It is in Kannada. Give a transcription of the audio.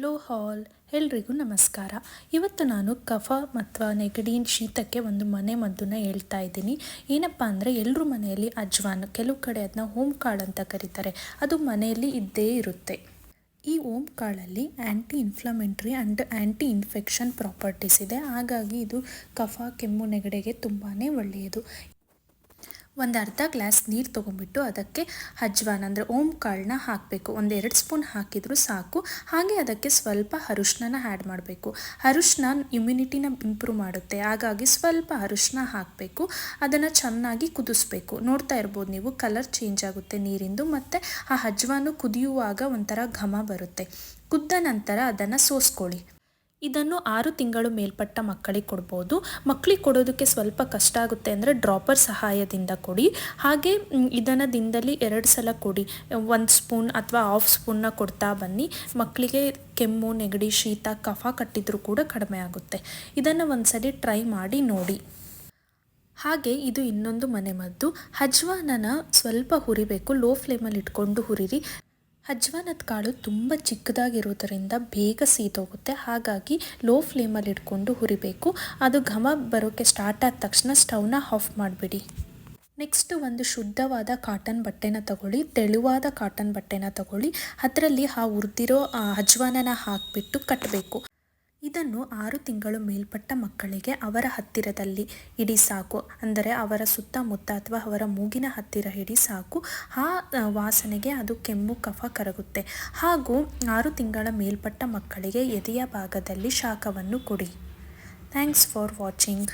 ಹಲೋ ಹಾಲ್ ಎಲ್ರಿಗೂ ನಮಸ್ಕಾರ. ಇವತ್ತು ನಾನು ಕಫ ಮತ್ತು ನೆಗಡಿ ಶೀತಕ್ಕೆ ಒಂದು ಮನೆ ಮದ್ದನ್ನು ಹೇಳ್ತಾ ಇದ್ದೀನಿ. ಏನಪ್ಪ ಅಂದರೆ ಎಲ್ಲರೂ ಮನೆಯಲ್ಲಿ ಅಜ್ವಾನ್, ಕೆಲವು ಕಡೆ ಅದನ್ನ ಹೋಮ್ ಕಾಳು ಅಂತ ಕರೀತಾರೆ. ಅದು ಮನೆಯಲ್ಲಿ ಇದ್ದೇ ಇರುತ್ತೆ. ಈ ಓಮ್ ಕಾಳಲ್ಲಿ anti inflammatory and anti infection properties ಇದೆ. ಹಾಗಾಗಿ ಇದು ಕಫ, ಕೆಮ್ಮು, ನೆಗಡಿಗೆ ತುಂಬಾ ಒಳ್ಳೆಯದು. ಒಂದು ಅರ್ಧ ಗ್ಲಾಸ್ ನೀರು ತೊಗೊಂಬಿಟ್ಟು ಅದಕ್ಕೆ ಅಜ್ವಾನ್ ಅಂದರೆ ಓಮ್ ಕಾಳನ್ನ ಹಾಕಬೇಕು. ಒಂದು ಎರಡು ಸ್ಪೂನ್ ಹಾಕಿದರೂ ಸಾಕು. ಹಾಗೆ ಅದಕ್ಕೆ ಸ್ವಲ್ಪ ಅರಿಶಿನ ಆ್ಯಡ್ ಮಾಡಬೇಕು. ಅರಿಶಿನ ಇಮ್ಯುನಿಟಿನ ಇಂಪ್ರೂವ್ ಮಾಡುತ್ತೆ. ಹಾಗಾಗಿ ಸ್ವಲ್ಪ ಅರಿಶಿನ ಹಾಕಬೇಕು. ಅದನ್ನು ಚೆನ್ನಾಗಿ ಕುದಿಸ್ಬೇಕು. ನೋಡ್ತಾ ಇರ್ಬೋದು ನೀವು ಕಲರ್ ಚೇಂಜ್ ಆಗುತ್ತೆ ನೀರಿಂದು ಮತ್ತು ಆ ಅಜ್ವಾನು ಕುದಿಯುವಾಗ ಒಂಥರ ಘಮ ಬರುತ್ತೆ. ಕುದ್ದ ನಂತರ ಅದನ್ನು ಸೋಸ್ಕೊಳ್ಳಿ. ಇದನ್ನು ಆರು ತಿಂಗಳು ಮೇಲ್ಪಟ್ಟ ಮಕ್ಕಳಿಗೆ ಕೊಡ್ಬೋದು. ಮಕ್ಕಳಿಗೆ ಕೊಡೋದಕ್ಕೆ ಸ್ವಲ್ಪ ಕಷ್ಟ ಆಗುತ್ತೆ ಅಂದರೆ ಡ್ರಾಪರ್ ಸಹಾಯದಿಂದ ಕೊಡಿ. ಹಾಗೆ ಇದನ್ನು ದಿನದಲ್ಲಿ ಎರಡು ಸಲ ಕೊಡಿ. ಒಂದು ಸ್ಪೂನ್ ಅಥವಾ ಹಾಫ್ ಸ್ಪೂನ್ನ ಕೊಡ್ತಾ ಬನ್ನಿ. ಮಕ್ಕಳಿಗೆ ಕೆಮ್ಮು, ನೆಗಡಿ, ಶೀತ, ಕಫ ಕಟ್ಟಿದ್ರೂ ಕೂಡ ಕಡಿಮೆ ಆಗುತ್ತೆ. ಇದನ್ನು ಒಂದ್ಸಲಿ ಟ್ರೈ ಮಾಡಿ ನೋಡಿ. ಹಾಗೆ, ಇದು ಇನ್ನೊಂದು ಮನೆಮದ್ದು ಹಜ್ವಾನನ ಸ್ವಲ್ಪ ಹುರಿಬೇಕು. ಲೋ ಫ್ಲೇಮಲ್ಲಿ ಇಟ್ಕೊಂಡು ಹುರಿರಿ. ಅಜ್ವಾನದ ಕಾಳು ತುಂಬ ಚಿಕ್ಕದಾಗಿರೋದರಿಂದ ಬೇಗ ಸೀದೋಗುತ್ತೆ. ಹಾಗಾಗಿ ಲೋ ಫ್ಲೇಮಲ್ಲಿ ಇಟ್ಕೊಂಡು ಹುರಿಬೇಕು. ಅದು ಘಮ ಬರೋಕ್ಕೆ ಸ್ಟಾರ್ಟ್ ಆದ ತಕ್ಷಣ ಸ್ಟವ್ನ ಆಫ್ ಮಾಡಿಬಿಡಿ. ನೆಕ್ಸ್ಟ್ ಒಂದು ಶುದ್ಧವಾದ ಕಾಟನ್ ಬಟ್ಟೆನ ತಗೊಳ್ಳಿ. ತೆಳುವಾದ ಕಾಟನ್ ಬಟ್ಟೆನ ತಗೊಳ್ಳಿ. ಅದರಲ್ಲಿ ಆ ಹುರಿದಿರೋ ಅಜ್ವಾನನ ಹಾಕಿಬಿಟ್ಟು ಕಟ್ಟಬೇಕು ಇದನ್ನು ಆರು ತಿಂಗಳು ಮೇಲ್ಪಟ್ಟ ಮಕ್ಕಳಿಗೆ ಅವರ ಹತ್ತಿರದಲ್ಲಿ ಇಡಿ ಸಾಕು. ಅಂದರೆ ಅವರ ಸುತ್ತಮುತ್ತ ಅಥವಾ ಅವರ ಮೂಗಿನ ಹತ್ತಿರ ಇಡಿ ಸಾಕು. ಆ, ವಾಸನೆಗೆ ಅದು ಕೆಮ್ಮು, ಕಫ ಕರಗುತ್ತೆ. ಹಾಗೂ ಆರು ತಿಂಗಳ ಮೇಲ್ಪಟ್ಟ ಮಕ್ಕಳಿಗೆ ಎದೆಯ ಭಾಗದಲ್ಲಿ ಶಾಖವನ್ನು ಕೊಡಿ. Thanks for watching.